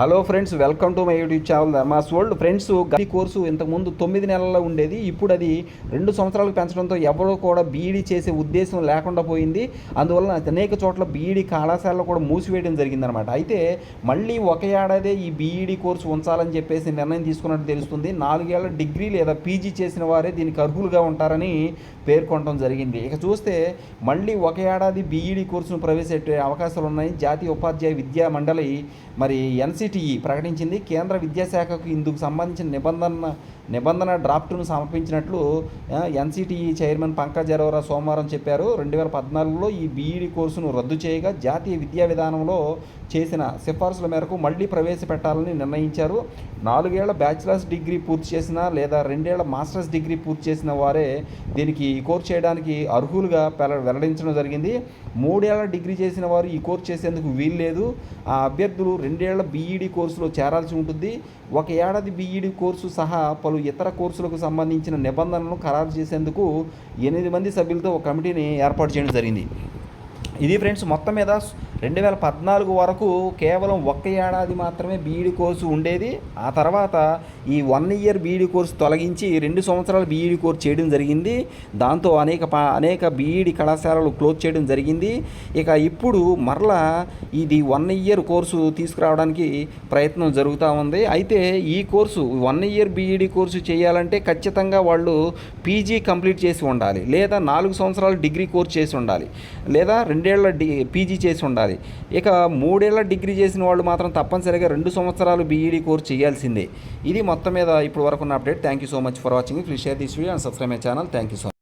Hello friends welcome to my YouTube channel Dharma's world. Friends ఈ course ఇంతకుముందు తొమ్మిది నెలల్లో ఉండేది. ఇప్పుడు అది రెండు సంవత్సరాలకు పెంచడంతో ఎవరో కూడా బీఈడీ చేసే ఉద్దేశం లేకుండా పోయింది. అందువలన అనేక చోట్ల బీఈడీ కళాశాలలో కూడా మూసివేయడం జరిగిందనమాట అయితే మళ్ళీ ఒక ఏడాదే ఈ బీఈడీ కోర్సు ఉంచాలని చెప్పేసి నిర్ణయం తీసుకున్నట్టు తెలుస్తుంది. నాలుగేళ్ళ డిగ్రీ లేదా పీజీ చేసిన వారే దీనికి అర్హులుగా ఉంటారని పేర్కొనడం జరిగింది. ఇక చూస్తే మళ్ళీ ఒక ఏడాది బీఈడీ కోర్సును ప్రవేశపెట్టే అవకాశాలు ఉన్నాయి జాతీయ ఉపాధ్యాయ విద్యా మండలి మరి ఎన్సిటిఈ ప్రకటించింది. కేంద్ర విద్యాశాఖకు ఇందుకు సంబంధించిన నిబంధన నిబంధన డ్రాఫ్ట్ను సమర్పించినట్లు ఎన్సిటిఈ చైర్మన్ పంకజ్ అరోరా సోమవారం చెప్పారు. రెండు వేల పద్నాలుగులో ఈ బీఈడీ కోర్సును రద్దు చేయగా జాతీయ విద్యా విధానంలో చేసిన సిఫార్సుల మేరకు మళ్ళీ ప్రవేశపెట్టాలని నిర్ణయించారు. నాలుగేళ్ళ బ్యాచిలర్స్ డిగ్రీ పూర్తి చేసిన లేదా రెండేళ్ళ మాస్టర్స్ డిగ్రీ పూర్తి చేసిన వారే దీనికి ఈ కోర్సు చేయడానికి అర్హులుగా వెల్లడించడం జరిగింది. మూడేళ్ళ డిగ్రీ చేసిన వారు ఈ కోర్సు చేసేందుకు వీల్లేదు. ఆ అభ్యర్థులు రెండేళ్ళ బీఈడి కోర్సులో చేరాల్సి ఉంటుంది. ఒక ఏడాది బీఈడీ కోర్సు సహా పలు ఇతర కోర్సులకు సంబంధించిన నిబంధనలను ఖరారు చేసేందుకు ఎనిమిది మంది సభ్యులతో ఒక కమిటీని ఏర్పాటు చేయడం జరిగింది. ఇది ఫ్రెండ్స్ మొత్తం మీద రెండు వేల పద్నాలుగు వరకు కేవలం ఒక్క ఏడాది మాత్రమే బీఈడి కోర్సు ఉండేది. ఆ తర్వాత ఈ వన్ ఇయర్ బీఈడి కోర్సు తొలగించి రెండు సంవత్సరాలు బీఈడి కోర్సు చేయడం జరిగింది. దాంతో అనేక పా అనేక బీఈడి కళాశాలలు క్లోజ్ చేయడం జరిగింది. ఇక ఇప్పుడు మరలా ఇది వన్ ఇయర్ కోర్సు తీసుకురావడానికి ప్రయత్నం జరుగుతూ ఉంది. అయితే ఈ course one year BEd course చేయాలంటే ఖచ్చితంగా వాళ్ళు పీజీ కంప్లీట్ చేసి ఉండాలి. లేదా నాలుగు సంవత్సరాలు డిగ్రీ కోర్స్ చేసి ఉండాలి. లేదా రెండేళ్ళ డి పీజీ చేసి ఉండాలి. ఇక మూడేళ్ళ డిగ్రీ చేసిన వాళ్ళు మాత్రం తప్పనిసరిగా రెండు సంవత్సరాలు బీఈడీ కోర్సు చేయాల్సిందే. ఇది మొత్తం మీద ఇప్పుడు వరకు ఉన్న update. Thank you so much for watching please share this video and subscribe my channel thank you so